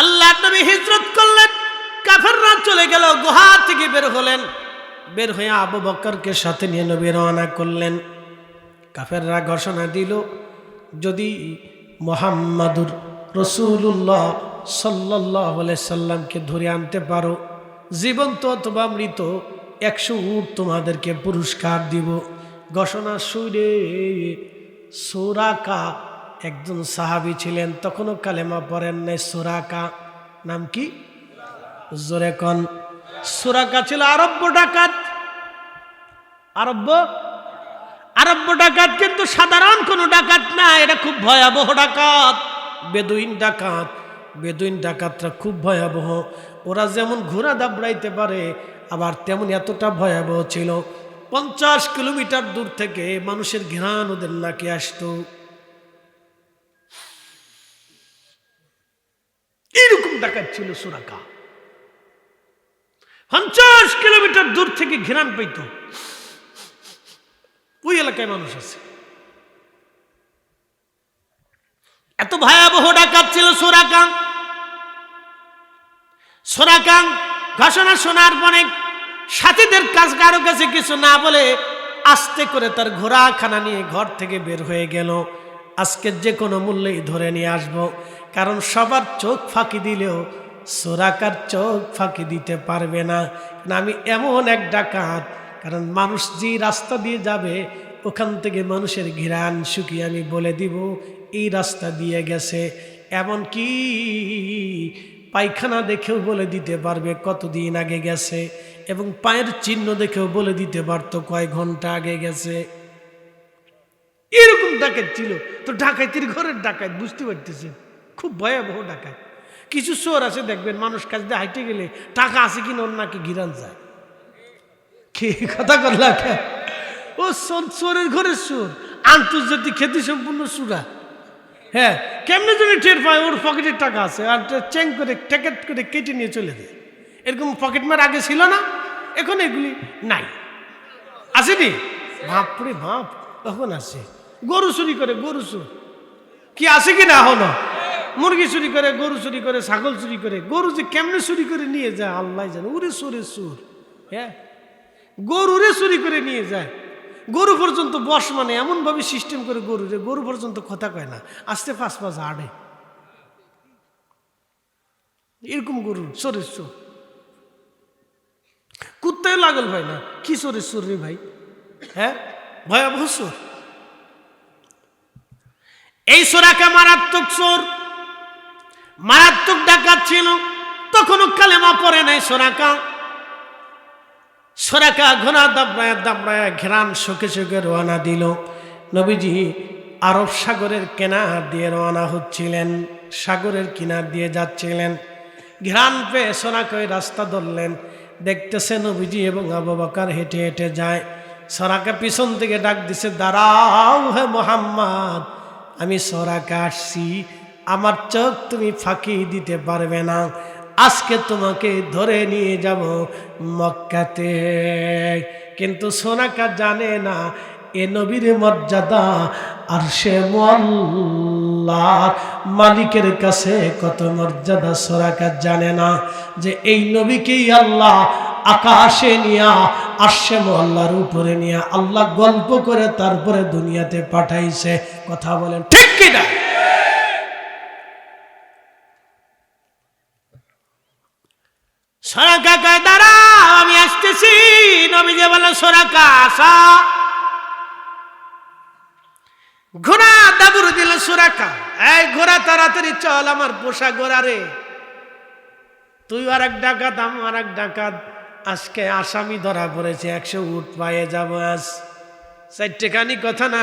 আল্লাহ নবী হিজরত করলেন, কাফেররা চলে গেল গুহা থেকে বের হলেন। বের হয়ে আবু বক্করকে সাথে নিয়ে নবী রওনা করলেন। কাফেররা ঘোষণা দিল, যদি মোহাম্মদুর রসুল্লাহ সাল্লাহ সাল্লামকে ধরে আনতে পারো, জীবন্ত অথবা মৃত, একশো উট তোমাদেরকে পুরস্কার দিব। ঘোষণা সুরে সোরাকা একজন সাহাবি ছিলেন, তখনও কালেমা পড়েন নাই, সোরাকা। নাম কি? জোরে কন। সোরাকা ছিল আরব্য ডাকাত। আরব্য? আরব্য ডাকাত কিন্তু সাধারণ কোনো ডাকাত না, এটা খুব ভয়াবহ ডাকাত। বেদুইন ডাকাত। বেদুইন ডাকাতরা খুব ভয়াবহ। ওরা যেমন ঘোড়া দাবড়াইতে পারে, আবার তেমন এতটা ভয়াবহ ছিল। পঞ্চাশ কিলোমিটার দূর থেকে মানুষের ঘ্রাণ ওদের নাকে আসতো। এইরকম ডাকাত ছিল সুরাকা। পঞ্চাশ কিলোমিটার দূর থেকে ঘেরান পাইত। ওই এলাকায় মানুষ আছে। এত ভয়াবহ ডাকাত ছিল সোরাকাং। সোরাকাং ঘোষণা শোনার পরে সাথীদের কাজ কারও কাছে কিছু না বলে আস্তে করে তার ঘোড়া খানা নিয়ে ঘর থেকে বের হয়ে গেল। আজকে যে কোনো মূল্যেই ধরে নিয়ে আসব। কারণ সবার চোখ ফাঁকি দিলেও সোরাকার চোখ ফাঁকি দিতে পারবে না। আমি এমন এক ডাকাত, কারণ মানুষ যে রাস্তা দিয়ে যাবে, ওখান থেকে মানুষের ঘিরান শুকিয়ে আমি বলে দিব, এই রাস্তা দিয়ে গেছে। এমন কি পায়খানা দেখেও বলে দিতে পারবে কতদিন আগে গেছে, এবং পায়ের চিহ্ন দেখেও বলে দিতে পারতো কয় ঘণ্টা আগে গেছে। এরকম ডাকাত ছিল। তো ডাকাইতির ঘরের ডাকাত, বুঝতে পারতেছেন? খুব ভয়াবহ ডাকাত। কিছু চোর আছে দেখবেন, মানুষ কাছ দিয়ে হাইটে গেলে টাকা আছে কিনা ওর নাকি গিরান যায়। কি কথা করলা ও চোর, চোরের ঘরের চোর। আন্তর্জাতিক খ্যাতি সম্পূর্ণ সুরা হ্যাঁ কেমনে যদি টের পায়, ওর পকেটের টাকা আছে। আর চেং করে, ট্যাকেট করে কেটে নিয়ে চলে যায়। এরকম পকেট মার আগে ছিল না, এখন এগুলি নাই। আসেনি বাপরে বাপ তখন আসে গরু চুরি করে, গরু চুর। কি আছে কি না এখনও? মুরগি চুরি করে, গরু চুরি করে, ছাগল চুরি করে, গরু যে কেমনে চুরি করে নিয়ে যায়, আল্লাহ জানে। উরে সুরে সুর হ্যাঁ? গরুরে চুরি করে নিয়ে যায়। গরু পর্যন্ত বস মানে এমনভাবে সিস্টেম করে গরু যে গরু পর্যন্ত কথা কয় না। আস্তে পাঁচ পাঁচ আড়ে। এরকম গরু চোরের চোর। কুত্তায় লাগল ভাই না? কি চোরের চোর রে ভাই? হ্যাঁ? ভয়াবহ চোর। এই সোরাকে মারাত্মক চোর। মারাত্মক ডাকাত ছিল। তখনও কালেমা পড়ে নাই সোরাকা। সোরাকা ঘোড়া দাবড়ায় দাবড়ায় ঘেরান শোকে শোকে রওনা দিল। নবীজি আরব সাগরের কেনার দিয়ে রওনা হচ্ছিলেন, সাগরের কিনার দিয়ে যাচ্ছিলেন। ঘেরান পেয়ে সোনাকই রাস্তা ধরলেন। দেখতেছে নবীজি এবং আবু বকর হেঁটে হেঁটে যায়। সরাকে পিছন থেকে ডাক দিছে, দাঁড়াও হে মোহাম্মদ, আমি সরাকে আসছি। আমার চোখ তুমি ফাঁকি দিতে পারবে না। আজকে তোমাকে ধরে নিয়ে যাব মক্কাতে। কিন্তু সোনাকা জানে না, এ নবীর মর্যাদা আর সে মালিকের কাছে কত মর্যাদা সোরাকা জানে না যে এই নবীকেই আল্লাহ আকাশে নিয়া আসছে মোল্লার উপরে নিয়া আল্লাহ গল্প করে তারপরে দুনিয়াতে পাঠাইছে। কথা বলেন ঠিক কিনা? সোরাকা কয় দাঁড়াও আমি আসতেছি। নবীজি বলে সোরাকা, আসা। ঘোড়া দাবুর দিল, সুরাকা, এই ঘোড়া তাড়াতাড়ি চল, আমার পোষা ঘোড়া রে। তুই আর এক ডাকাত আমার এক ডাকাত। আজকে আসামি ধরা পড়েছে, একশো উঠ পায়ে যাব আজ। চারটেখানি কথা না,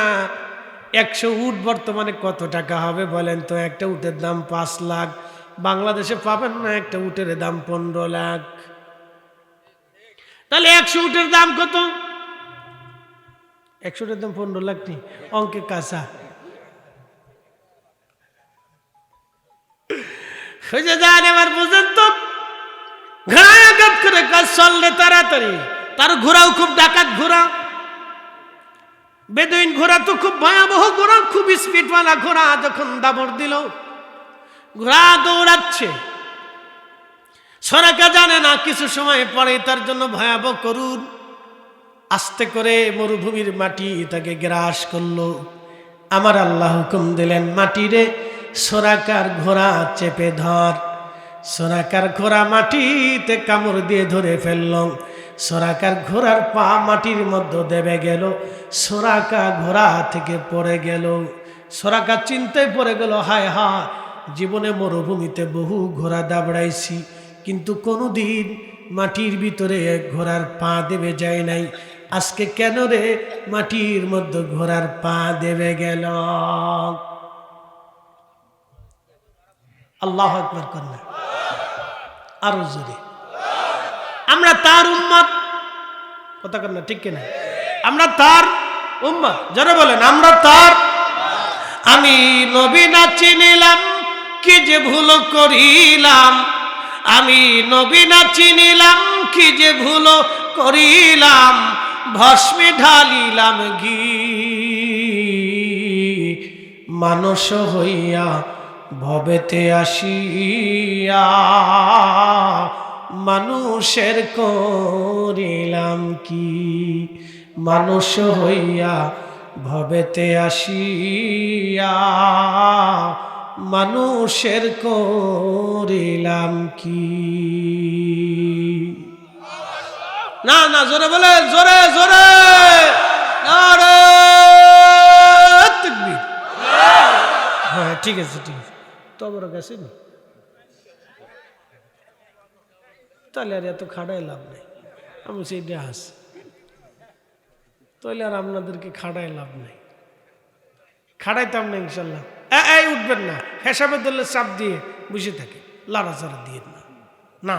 একশো উঠ বর্তমানে কত টাকা হবে বলেন তো? একটা উটের দাম পাঁচ লাখ। বাংলাদেশে পাবেন না একটা উটের দাম পনেরো লাখ। তাহলে একশো উটের দাম কত? একশো উটের দাম পনেরো লাখ নি অঙ্কে কাঁচা। হয়ে যান এবার বুঝেন তো। ঘোড়ায় আঘাত করে কাজ চললে তাড়াতাড়ি। তার ঘোড়াও খুব ডাকাত ঘোড়া। বেদুইন ঘোড়া তো খুব ভয়াবহ ঘোড়া, খুব স্পিডওয়ালা ঘোড়া যখন দাবর দিল। ঘোড়া দৌড়াচ্ছে। সরাকা জানে না কিছু সময় পরে তার জন্য ভয়াবহ করুন আস্তে করে মরুভূমির মাটি তাকে গ্রাস করল। আমার আল্লাহ হুকুম দিলেন মাটিরে সোরাকার ঘোড়া চেপে ধর। সোরাকার ঘোড়া মাটিতে কামড় দিয়ে ধরে ফেলল। সোরাকার ঘোড়ার পা মাটির মধ্যে দেবে গেল। সোরাকা ঘোড়া থেকে পড়ে গেল। সোরাকা চিন্তায় পড়ে গেল, হায় হায় জীবনে মরুভূমিতে বহু ঘোড়া দাবড়াইছি, কিন্তু কোনোদিন মাটির ভিতরে ঘোড়ার পা দেবে যায় নাই। আজকে কেন রে মাটির মধ্যে ঘোড়ার পা দেবে গেল? আল্লাহ আকবর কন্যা আরও জোরে। আমরা তার উম্মত। কথা কন্যা ঠিক কিনা? আমরা তার উম্মত। যারা বলেন, আমরা তার। আমি নবী না চিনিলাম। কি যে ভুল করিলাম? আমি নবী না চিনিলাম, কি যে ভুল করিলাম? ভস্মে ঢালিলাম ঘি। মানস হইয়া ভবেতে আসিয়া মানুষের করিলাম কি? মানুষ হইয়া ভবেতে আসিয়া মানুষের করিলাম কি? না না, জোরে বলে, জোরে জোরে। হ্যাঁ ঠিক আছে ঠিক আছে। তবর গেছে নি? তাহলে আর এত খাড়াই লাভ নেই। আমি সেইটা হাস তাহলে আর আপনাদেরকে খাড়াই লাভ নেই। খাড়াইতাম না, ইনশাল্লাহ। এই উঠবেন না। হেসাবে ধরলে চাপ দিয়ে বসে থাকে। লাড়াচাড়া দিয়ে না। না,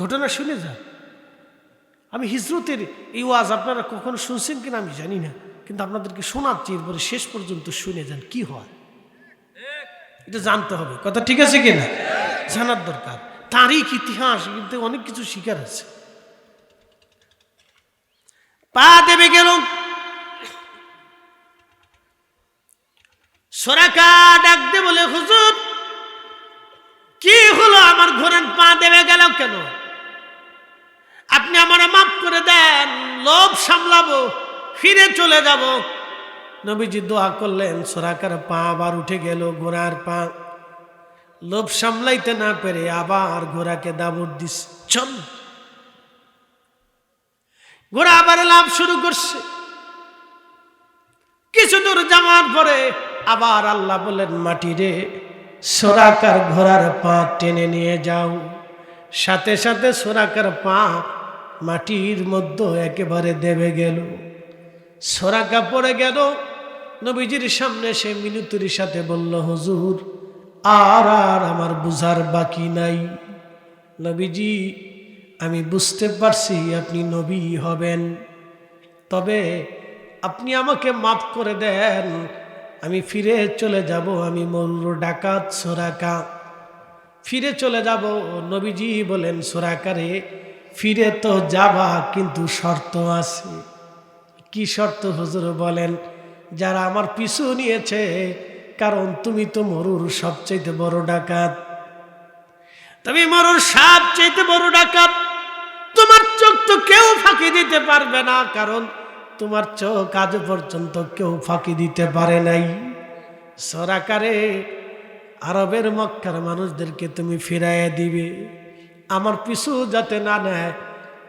ঘটনা শুনে যান। আমি হিজরতের এই ওয়াজ আপনারা কখনো শুনছেন কিনা আমি জানি না, কিন্তু আপনাদেরকে শোনাচ্ছি, এরপরে শেষ পর্যন্ত শুনে যান কি হয়। এটা জানতে হবে। কথা ঠিক আছে কিনা? জানার দরকার। তারিখ, ইতিহাস কিন্তু অনেক কিছু শিকার আছে। পা দেবে গেল সরাকা ডাক দে বলে, হুজুর, কি হলো? আমার ঘোরেন পা দেবে গেল কেন? আপনি আমার মাফ করে দেন, লোভ সামলাবো, ফিরে চলে যাব। নবীজি দোয়া করলেন, সোরাকার পা আবার উঠে গেল, ঘোড়ার পা। লোভ সামলাইতে না পেরে আবার ঘোড়াকে দাবর দিস, চল। ঘোড়া আবার লাভ শুরু করছে। কিছু দূর যাওয়ার পরে আবার আল্লাহ বললেন মাটি রে, সোরাকার ঘোড়ার পা টেনে নিয়ে যাও। সাথে সাথে সোরাকার পা মাটির মধ্যে একেবারে দেবে গেল। সোরাকা পড়ে গেল। নবীজির সামনে সে মিনুতুরির সাথে বলল, হুজুর, আর আর আমার বুঝার বাকি নাই। নবীজি, আমি বুঝতে পারছি আপনি নবী হবেন, তবে আপনি আমাকে মাফ করে দেন আমি ফিরে চলে যাব, আমি মরুর ডাকাত সোরাকা। ফিরে চলে যাব, নবীজি বলেন, সোরাকারে, ফিরে তো যাবা, কিন্তু শর্ত আছে। কি শর্ত হুজুর বলেন, যারা আমার পিছু নিয়েছে, কারণ তুমি তো মরুর সবচাইতে বড় ডাকাত। তুমি মরুর সবচাইতে বড় ডাকাত, তোমার চোখ তো কেউ ফাঁকি দিতে পারবে না, কারণ তোমার চোখ আজ পর্যন্ত কেউ ফাঁকি দিতে পারে নাই। সরাকারে আরবের মক্কার মানুষদেরকে তুমি ফিরাইয়া দিবে। আমার পিছু যাতে না নেয়,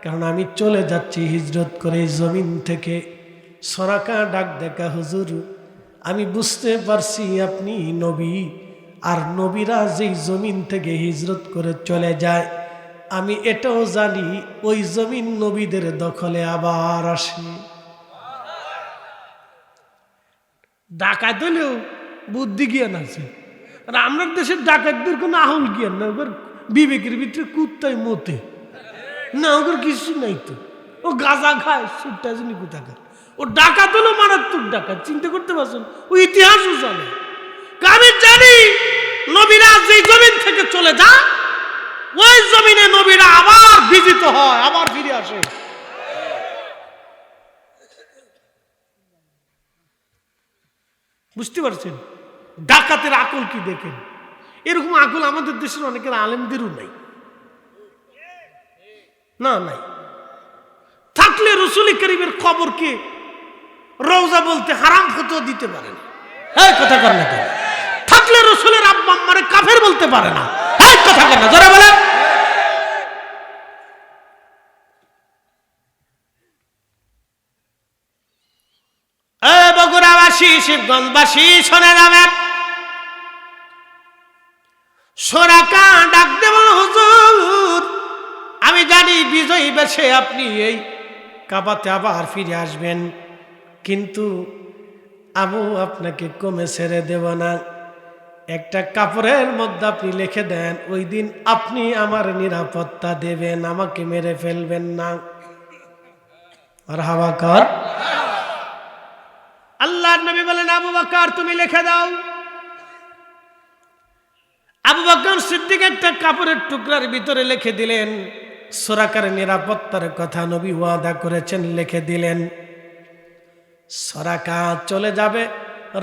কারণ আমি চলে যাচ্ছি হিজরত করে জমিন থেকে। সরাকা ডাক দেখা, হুজুর, আমি বুঝতে পারছি আপনি নবী, আর নবীরা যেই জমিন থেকে হিজরত করে চলে যায়, আমি এটাও জানি, ওই জমিন নবীদের দখলে আবার আসে। ডাকাত হলেও বুদ্ধি জ্ঞান আছে। আর আমরা দেশের ডাকাতদের কোনো আহুল জ্ঞান না ওদের বিবেকের ভিতরে কুত্তায় মতে। না ওদের কিছু নাই তো। ও গাঁজা খায়, সুটটা জানি কোথাকার। ও ডাকাত হলো মারাত্মক ডাকাত, চিন্তা করতে পারছেন? ও ইতিহাসও জানে। আমি জানি, নবীরা যে জমিন থেকে চলে যা ওই জমিনে নবীরা আবার বিজিত হয়, আবার ফিরে আসে। বুঝতে পারছেন? ডাকাতের আকল কি দেখেন? এরকম আকুল আমাদের দেশের অনেকের আলেমদেরও নাই। না, নাই। থাকলে রসুল করিমের কবরকে রওজা বলতে হারাম ফতো দিতে পারে না। কথা কর না থাকলে রসুলের আব্বা আম্মারে কাফের বলতে পারে না। হ্যাঁ কথা কর না, জোরে বলেন এ বগুড়াবাসী শিবগঞ্জবাসী শোনে যাবেন সোরাকা ডাক দেব হুজুর। আমি জানি বিজয়ী বেশে আপনি এই কাবাতে আবার ফিরে আসবেন, কিন্তু আবু আপনাকে কমে ছেড়ে দেব না। একটা কাপড়ের মধ্যে আপনি লিখে দেন, ওই দিন আপনি আমার নিরাপত্তা দেবেন, আমাকে মেরে ফেলবেন না। আর হাওয়া কর। আল্লাহর নবী বলেন, আবু বকর, তুমি লিখে দাও। আবু বকর সিদ্দিক একটা কাপড়ের টুকরার ভিতরে লিখে দিলেন সোরাকার নিরাপত্তার কথা নবী ওয়াদা করেছেন, লিখে দিলেন সরাকা চলে যাবে,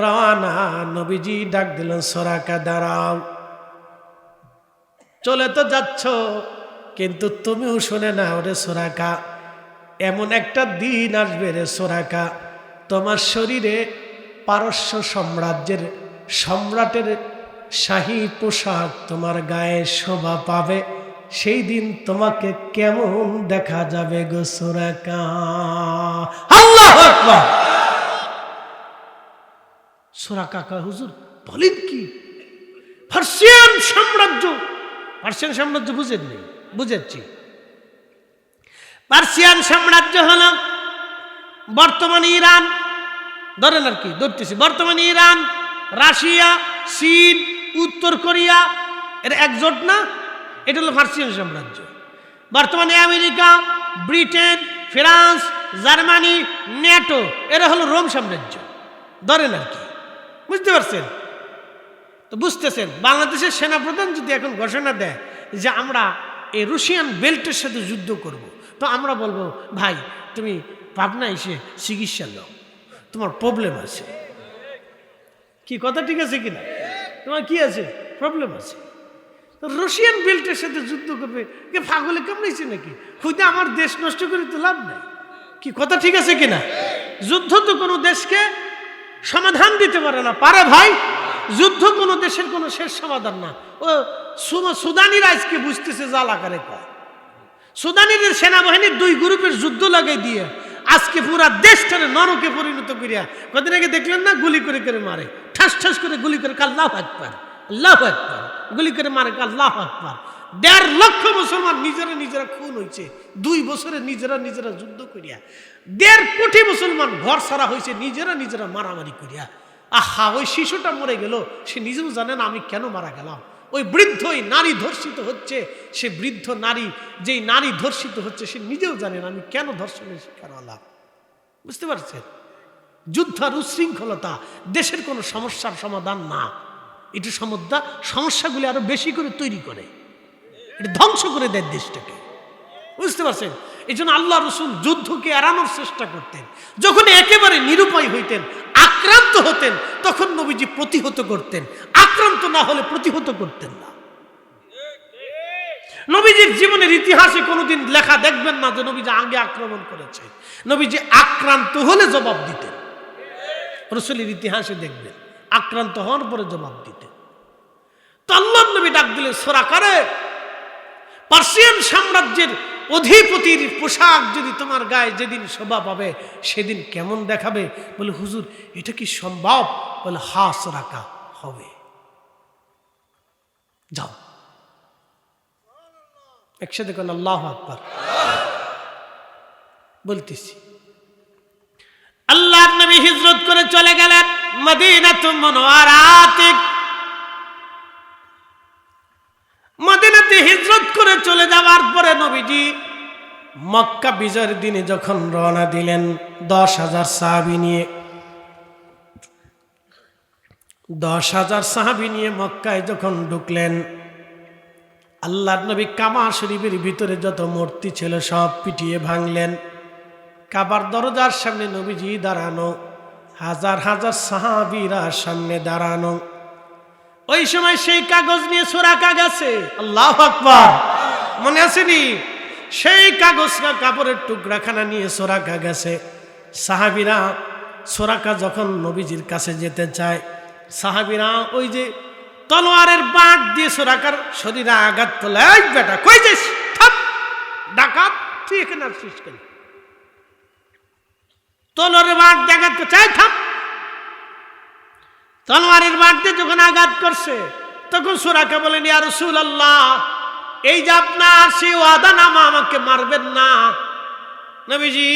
রওনা। নবীজি ডাক দিলেন সরাকা দাঁড়াও। চলে তো যাচ্ছ, কিন্তু তুমিও শুনে না ওরে সোরাকা এমন একটা দিন আসবে রে সোরাকা তোমার শরীরে পারস্য সাম্রাজ্যের সম্রাটের শাহী পোশাক তোমার গায়ে শোভা পাবে। সেই দিন তোমাকে কেমন দেখা যাবে গো সোরাকা? আল্লাহ সোরাকা কয়, হুজুর, বলেন কি? পার্সিয়ান সাম্রাজ্য পার্সিয়ান সাম্রাজ্য বুঝেননি বুঝেছি। পার্সিয়ান সাম্রাজ্য হল বর্তমান ইরান ধরেন আর কি, ধরতেছি। বর্তমান ইরান, রাশিয়া, চীন, উত্তর কোরিয়া, এর একজোট না? এটা হলো পার্সিয়ান সাম্রাজ্য। বর্তমানে America, Britain, France, Germany, NATO, এরা হলো রোম সাম্রাজ্য। ধরেন আর কি। বুঝতে পারছেন? তো বুঝতেছেন, বাংলাদেশের সেনাপ্রধান যদি এখন ঘোষণা দেয় যে আমরা এই রুশিয়ান বেল্টের সাথে যুদ্ধ করব। তো আমরা বলব, ভাই, তুমি পাবনা এসে চিকিৎসা নাও। তোমার প্রবলেম আছে। কি কথা ঠিক আছে কিনা? তোমার কি আছে? প্রবলেম আছে। রশিয়ান বেল্টের সাথে যুদ্ধ করবে কে পাগলে কামড়াইছে নাকি? খুঁজে আমার দেশ নষ্ট করে তো লাভ নাই। কি কথা ঠিক আছে কিনা? যুদ্ধ তো কোনো দেশকে সমাধান দিতে পারে না। পারে ভাই, যুদ্ধ কোনো দেশের কোনো শেষ সমাধান না। ও সুদানিরা আজকে বুঝতেছে জাল আকারে কয়। সুদানিদের সেনাবাহিনীর দুই গ্রুপের যুদ্ধ লাগাই দিয়ে আজকে পুরা দেশটারে নরকে পরিণত করিয়া কদিন আগে দেখলেন না? গুলি করে করে মারে। ঠাস ঠাস করে গুলি করে কাল্লাহ একবার আল্লাহ একবার গুলি করে মারে কাল্লাহ একবার দেড় লক্ষ মুসলমান নিজেরা নিজেরা খুন হয়েছে দুই বছরে নিজেরা নিজেরা যুদ্ধ করিয়া। দেড় কোটি মুসলমান ঘর ছাড়া হয়েছে নিজেরা নিজেরা মারামারি করিয়া। আহা, ওই শিশুটা মরে গেল, সে নিজেও জানে না আমি কেন মারা গেলাম। ওই বৃদ্ধ ওই নারী ধর্ষিত হচ্ছে, সে বৃদ্ধ নারী, যেই নারী ধর্ষিত হচ্ছে, সে নিজেও জানে না, আমি কেন ধর্ষণের শিকার হলাম? বুঝতে পারছেন? যুদ্ধ আর উশৃঙ্খলতা, দেশের কোনো সমস্যার সমাধান না। এটি সমস্যা সমস্যাগুলি আরও বেশি করে তৈরি করে। এটা ধ্বংস করে দেয় দেশটাকে। বুঝতে পারছেন? এই জন্য আল্লাহ রসুল যুদ্ধকে এড়ানোর চেষ্টা করতেন। যখন একেবারে নিরুপায় হইতেন, আক্রান্ত হতেন, তখন নবীজি প্রতিহত করতেন। আক্রান্ত না হলে প্রতিহত করতেন না। নবীজির জীবনের ইতিহাসে কোনোদিন লেখা দেখবেন না যে নবীজি আগে আক্রমণ করেছে। নবীজি আক্রান্ত হলে জবাব দিতেন। রসুলের ইতিহাসে দেখবেন, আক্রান্ত হওয়ার পরে জবাব দিতেন। তো নবী ডাক দিলেন সোরাকারে পার্সিয়ান সাম্রাজ্যের অধিপতির পোশাক যদি তোমার গায়ে যেদিন শোভা পাবে, সেদিন কেমন দেখাবে? বলে, হুজুর, এটা কি সম্ভব? বলে, হাস রাখা হবে। যাও। একসাথে কোন, আল্লাহ আকবর। বলতেছি আল্লাহ নবী হিজরত করে চলে গেলেন মদিনাতুল মুনওয়ারাতে। মদিনাতে হিজরত করে চলে যাওয়ার পরে নবীজি মক্কা বিজয়ের দিনে যখন রওনা দিলেন, দশ হাজার সাহাবি নিয়ে, দশ হাজার সাহাবি নিয়ে মক্কায় যখন ঢুকলেন আল্লাহ নবী কামা শরীফের ভিতরে যত মূর্তি ছিল সব পিটিয়ে ভাঙলেন। কাবার দরজার সামনে নবীজি দাঁড়ানো, হাজার হাজার সাহাবিরা সামনে দাঁড়ানো ওই সময় সেই কাগজ নিয়ে সোরাকা গেছে আল্লাহ আকবার। মনে আসেনি সেই কাগজ কাপড়ের টুকরাখানা নিয়ে সোরাকা গেছে সাহাবিরা সোরাকা যখন নবীজির কাছে যেতে চায় সাহাবিরা ওই যে তলোয়ারের বাঁক দিয়ে সোরাকার শরীরে আঘাত করলে এই বেটা কই যে ডাকাত তুই এখানে কেন? তলোয়ারের আঘাত করছে এই থাম তলোয়ারের দিয়ে যখন আঘাত করছে, তখন সুরাকে বলেন, ইয়া রসুল আল্লাহ এই যে আপনার সেই ওয়াদা নামা আমাকে মারবেন না। নবীজি,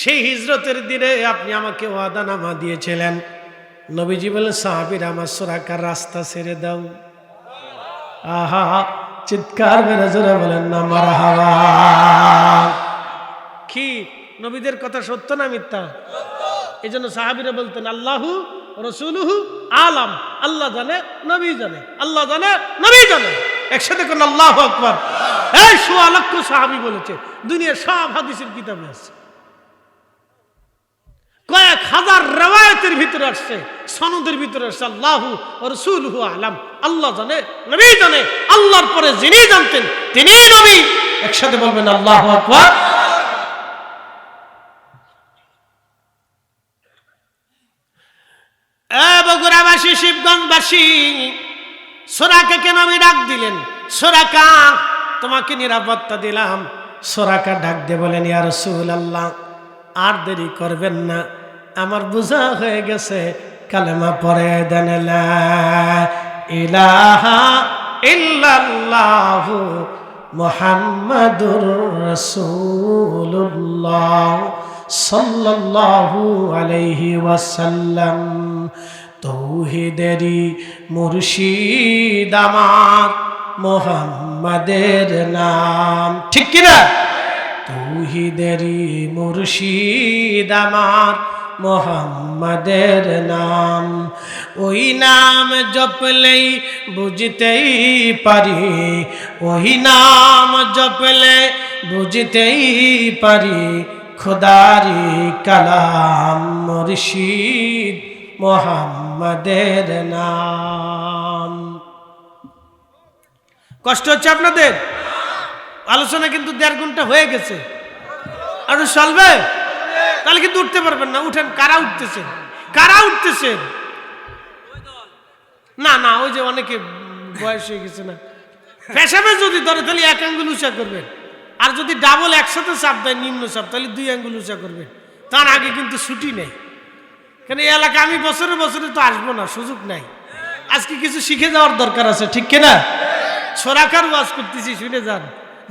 সেই হিজরতের দিনে আপনি আমাকে ওয়াদা নামা দিয়েছিলেন। নবীজি বলেন, সাহাবির আমার সোরাকার রাস্তা ছেড়ে দাও। আহা, চিৎকার মেরে জোরে বলেন, না, মারা কি? নবীদের কথা সত্য না মিথ্যা? এই জন্য সাহাবিরা বলতেন, আল্লাহু রসুলহু আলাম। আল্লাহ জানে, নবী জানে। আল্লাহ জানে, নবী জানে। একসাথে কোন আল্লাহ আকবর। এই সোয়া লক্ষ সাহাবি বলেছে সব হাদিসের কিতাবে আছে। কয়েক হাজার রেওয়ায়তের ভিতরে আসছে, সনদের ভিতরে আসছে, আল্লাহু রসুলহু আলাম। আল্লাহ জানে, নবী জানে, আল্লাহর পরে যিনি জানতেন তিনি নবী। একসাথে বলবেন, আল্লাহ আকবর। বগুড়াবাসী, শিবগঞ্জবাসী, সোরাকে কেন আমি ডাক দিলেন? সোরাকা, তোমাকে নিরাপত্তা দিলাম। সোরাকা ডাক দিয়ে বলেন, ইয়া রসুল আল্লাহ আর দেরি করবেন না। আমার বোঝা হয়ে গেছে, কালেমা পরে দেন ইলাহা ইল্লাল্লাহু মুহাম্মাদুর রাসূলুল্লাহ। সাল্লাল্লাহু আলাইহি ওয়াসাল্লাম তৌহিদেরি মুর্শিদ আমার মোহাম্মদের নাম। ঠিক কিনা তৌহিদেরি মুর্শিদ আমার মোহাম্মদের নাম। ওই নাম জপলেই বুঝতেই পারি, ওই নাম জপলে বুঝতেই পারি খোদারি কালাম মুর্শিদ মোহাম্মদের নাম। কষ্ট হচ্ছে আপনাদের? আলোচনা কিন্তু দেড় ঘণ্টা হয়ে গেছে। আর চলবে তাহলে কিন্তু উঠতে পারবেন না। উঠেন, কারা উঠতেছেন? কারা উঠতেছেন? না না, ওই যে অনেকে বয়স হয়ে গেছে না। পেশাবে যদি ধরে, তাহলে এক আঙ্গুল উঁচা করবেন। আর যদি ডাবল একসাথে চাপ দেয়, নিম্ন চাপ, তাহলে দুই আঙ্গুল উঁচা করবেন তার আগে কিন্তু ছুটি নেই। কেন, এই এলাকা আমি বছরে বছরে তো আসব না, সুযোগ নাই। আজকে কিছু শিখে যাওয়ার দরকার আছে, ঠিক কিনা? সরাকার ওয়াজ করতেছি, শুনে যান।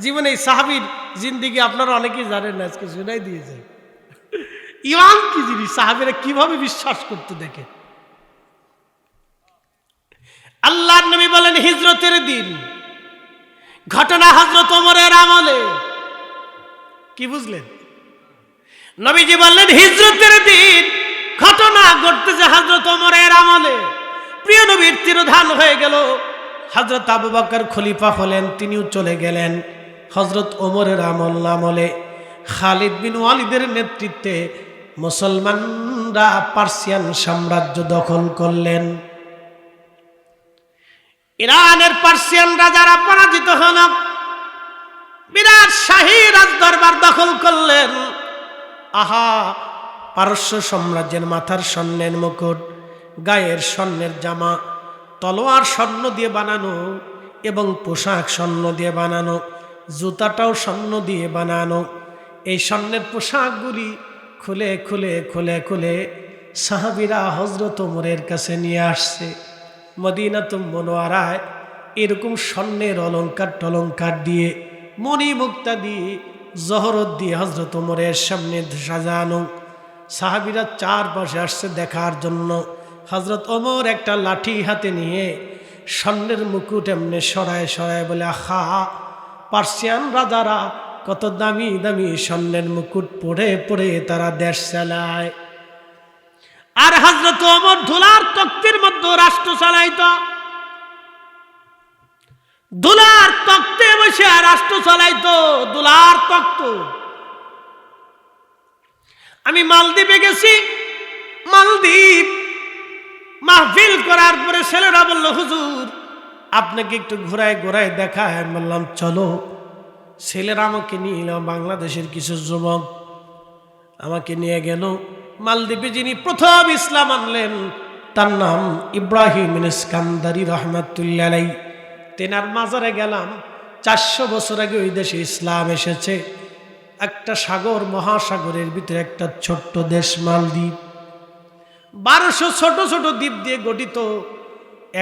জীবনে এই সাহাবির জিন্দিগি আপনারা অনেকেই জানেন না, আজকে শুনাই দিয়ে যায় ইমান কি জিনিস? সাহাবিরা কীভাবে বিশ্বাস করতে দেখে? আল্লাহ নবী বলেন, হিজরতের দিন ঘটনা হজরত ওমরের আমলে। কি বুঝলেন? নবীজি বললেন, হিজরতের দিন ঘটনা ঘটতেছে হজরত ওমরের আমলে। প্রিয় নবীর তিরোধান হয়ে গেল। হজরত আবু বকর খলিফা হলেন, তিনিও চলে গেলেন হজরত ওমরের আমল আমলে। খালিদ বিন ওয়ালিদের নেতৃত্বে মুসলমানরা পার্সিয়ান সাম্রাজ্য দখল করলেন। ইরানের পার্সিয়ান রাজারা পরাজিত হল, বিরাট শাহী রাজ দরবার দখল করলেন। আহা, পারস্য সাম্রাজ্যের মাথার স্বর্ণের মুকুট, গায়ের স্বর্ণের জামা, তলোয়ার স্বর্ণ দিয়ে বানানো এবং পোশাক স্বর্ণ দিয়ে বানানো, জুতাটাও স্বর্ণ দিয়ে বানানো। এই স্বর্ণের পোশাকগুলি খুলে খুলে খুলে খুলে সাহাবিরা হজরত ওমরের কাছে নিয়ে আসছে। মদিনাত মনোয়ারায় এরকম স্বর্ণের অলঙ্কার টলঙ্কার দিয়ে মণি মুক্তা দিয়ে, জহরত দিয়ে হজরত ওমরের সামনে সাজানো। সাহাবিরা চারপাশে আসছে দেখার জন্য। হজরত ওমর একটা লাঠি হাতে নিয়ে স্বর্ণের মুকুট এমনি সরায় সরায় বলে, আহা, পার্সিয়ান রাজারা কত দামি দামি স্বর্ণের মুকুট পরে পরে তারা দেশ চালায়। আর হজরত ওমর ধুলার তক্তির মধ্যে রাষ্ট্র চালাইত। দুলার তক্তে বসে রাষ্ট্র চালাইতো দুলার তক্ত। আমি মালদ্বীপে গেছি, মালদ্বীপ মাহফিল করার পরে ছেলেরা বলল, হুজুর, আপনাকে একটু ঘোরায় ঘোরায় দেখায়। আমি বললাম, চলো, ছেলেরা আমাকে নিয়ে বাংলাদেশের কিছু যুবক আমাকে নিয়ে গেল। মালদ্বীপে যিনি প্রথম ইসলাম আনলেন, তার নাম ইব্রাহিম ইস্কান্দারি রহমতুল্লাহ তেনার মাজারে গেলাম, চারশো বছর আগে ওই দেশে ইসলাম এসেছে। একটা সাগর, মহাসাগরের ভিতরে একটা ছোট্ট দেশ মালদ্বীপ। বারোশো ছোট ছোট দ্বীপ দিয়ে গঠিত।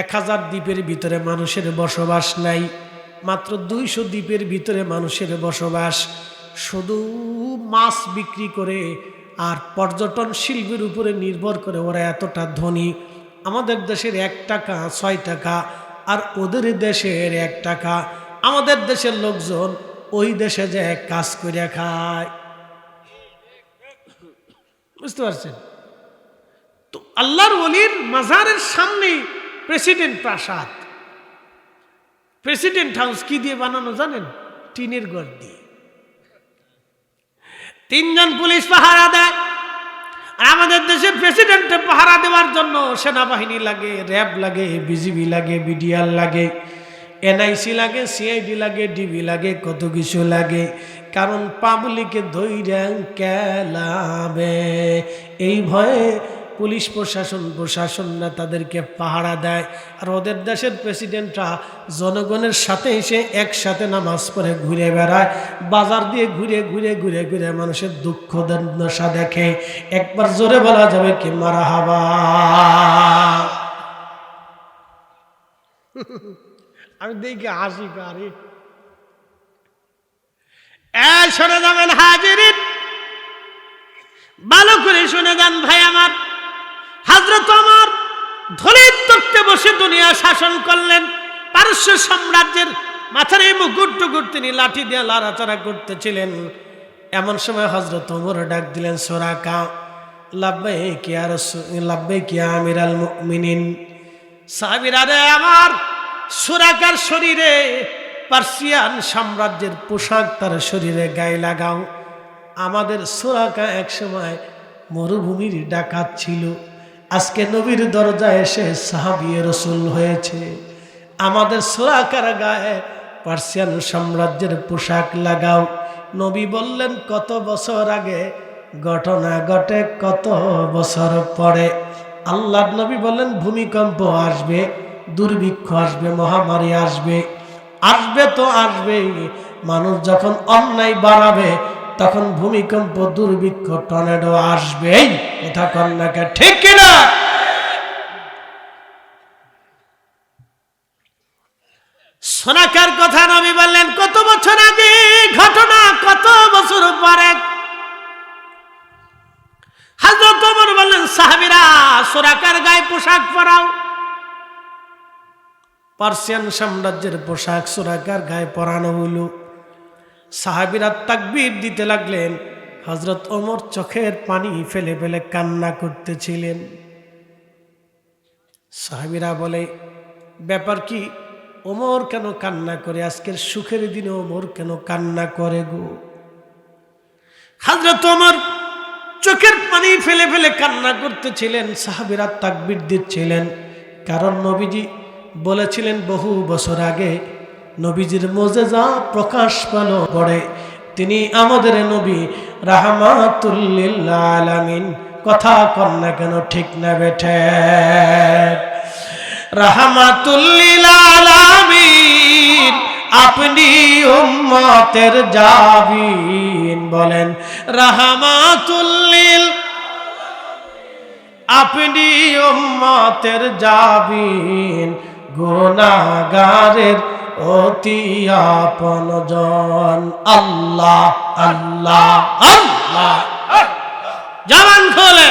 এক হাজার দ্বীপের ভিতরে মানুষের বসবাস নাই। মাত্র দুইশো দ্বীপের ভিতরে মানুষের বসবাস। শুধু মাছ বিক্রি করে আর পর্যটন শিল্পের উপরে নির্ভর করে ওরা এতটা ধনী। আমাদের দেশের এক টাকা, ছয় টাকা, আর ওদের দেশের এক টাকা। আমাদের দেশের লোকজন ওই দেশে যে এক কাজ করে খায়। বুঝতে পারছেন? তো আল্লাহর অলির মাজারের সামনেই প্রেসিডেন্ট প্রাসাদ। প্রেসিডেন্ট হাউস কি দিয়ে বানানো জানেন? টিনের ঘর দিয়ে। তিনজন পুলিশ পাহারা দেয়। আর আমাদের দেশে প্রেসিডেন্টে পাহারা দেওয়ার জন্য সেনাবাহিনী লাগে, র্যাব লাগে, বিজিবি লাগে, বিডিআর লাগে, এনআইসি লাগে, সিআইডি লাগে, ডিবি লাগে, কত কিছু লাগে। কারণ পাবলিকে ধৈর্য কেলাবে এই ভয়ে পুলিশ প্রশাসন প্রশাসনরা তাদেরকে পাহারা দেয়। আর ওদের দেশের প্রেসিডেন্টরা জনগণের সাথে এসে একসাথে নামাজ পড়ে ঘুরে বেড়ায়। বাজার দিয়ে ঘুরে ঘুরে ঘুরে ঘুরে মানুষের দুঃখ দশা দেখে। একবার জোরে বলা যাবে কি মারা হাবা আমি দেখি হাসি পারি। শুনে যাবেন হাজিরিন। ভালো করে শুনে যান ভাই আমার। হাজরত আমার ধনির তত্ত্বে বসে দুনিয়া শাসন করলেন। পারস্য সাম্রাজ্যের মাথার এই মুকুট তিনি লাঠি দিয়ে লাড়াচাড়া করতেছিলেন। এমন সময় হজরত ওমর ডাক দিলেন, সোরাকা লাব্বাই কিয়া রসু লাব্বাই কিয়া আমিরাল মুমিনিন। সাহাবিরা, রে আমার সুরাকার শরীরে পার্সিয়ান সাম্রাজ্যের পোশাক তার শরীরে গায়ে লাগাও। আমাদের সুরাকা একসময় মরুভূমির ডাকাত ছিল। আজকে নবীর দরজা এসে সাহাবিয়ে রসুল হয়েছে। আমাদের সুরাকার গায়ে পার্সিয়ান সাম্রাজ্যের পোশাক লাগাও। নবী বললেন, কত বছর আগে? ঘটনা ঘটে কত বছর পরে? আল্লাহ নবী বললেন, ভূমিকম্প আসবে, দুর্ভিক্ষ আসবে, মহামারী আসবে। আসবে তো আসবেই। মানুষ যখন অন্যায় বাড়াবে তখন ভূমিকম্প, দুর্ভিক্ষ, টর্নেডো আসবেই। কথা কন্যাকে ঠিক কিনা? সোনাকার কথা নবী বললেন, কত বছর আগে ঘটনা, কত বছর পরে? হাজরত ওমর বললেন, সাহাবিরা সোরাকার গায়ে পোশাক পরাও। পার্সিয়ান সাম্রাজ্যের পোশাক সোরাকার গায়ে পরানো হইল সাহাবিরা তাকবির দিতে লাগলেন। হজরত ওমর চোখের পানি ফেলে ফেলে কান্না করতেছিলেন। সাহাবিরা বলে, ব্যাপার কি? ওমর কেন কান্না করে? আজকের সুখের দিনে ওমর কেন কান্না করে গো? হাজরত ওমর চোখের পানি ফেলে ফেলে কান্না করতেছিলেন। সাহাবিরা তাকবির দিচ্ছিলেন। কারণ নবীজি বলেছিলেন, বহু বছর আগে নবীজির মোজেজা প্রকাশ পাল পড়ে। তিনি আমাদের নবী আলামিন কথা কন না কেন, ঠিক না বেঠে। রাহমাতুল্লিল আপনি উম্মতের জাবিন বলেন। রাহমাতুল্লিল, আপনি উম্মতের জাবিন। গুনাগারের অতি আপন জন। আল্লাহ আল্লাহ আল্লাহ। জবান খোলে।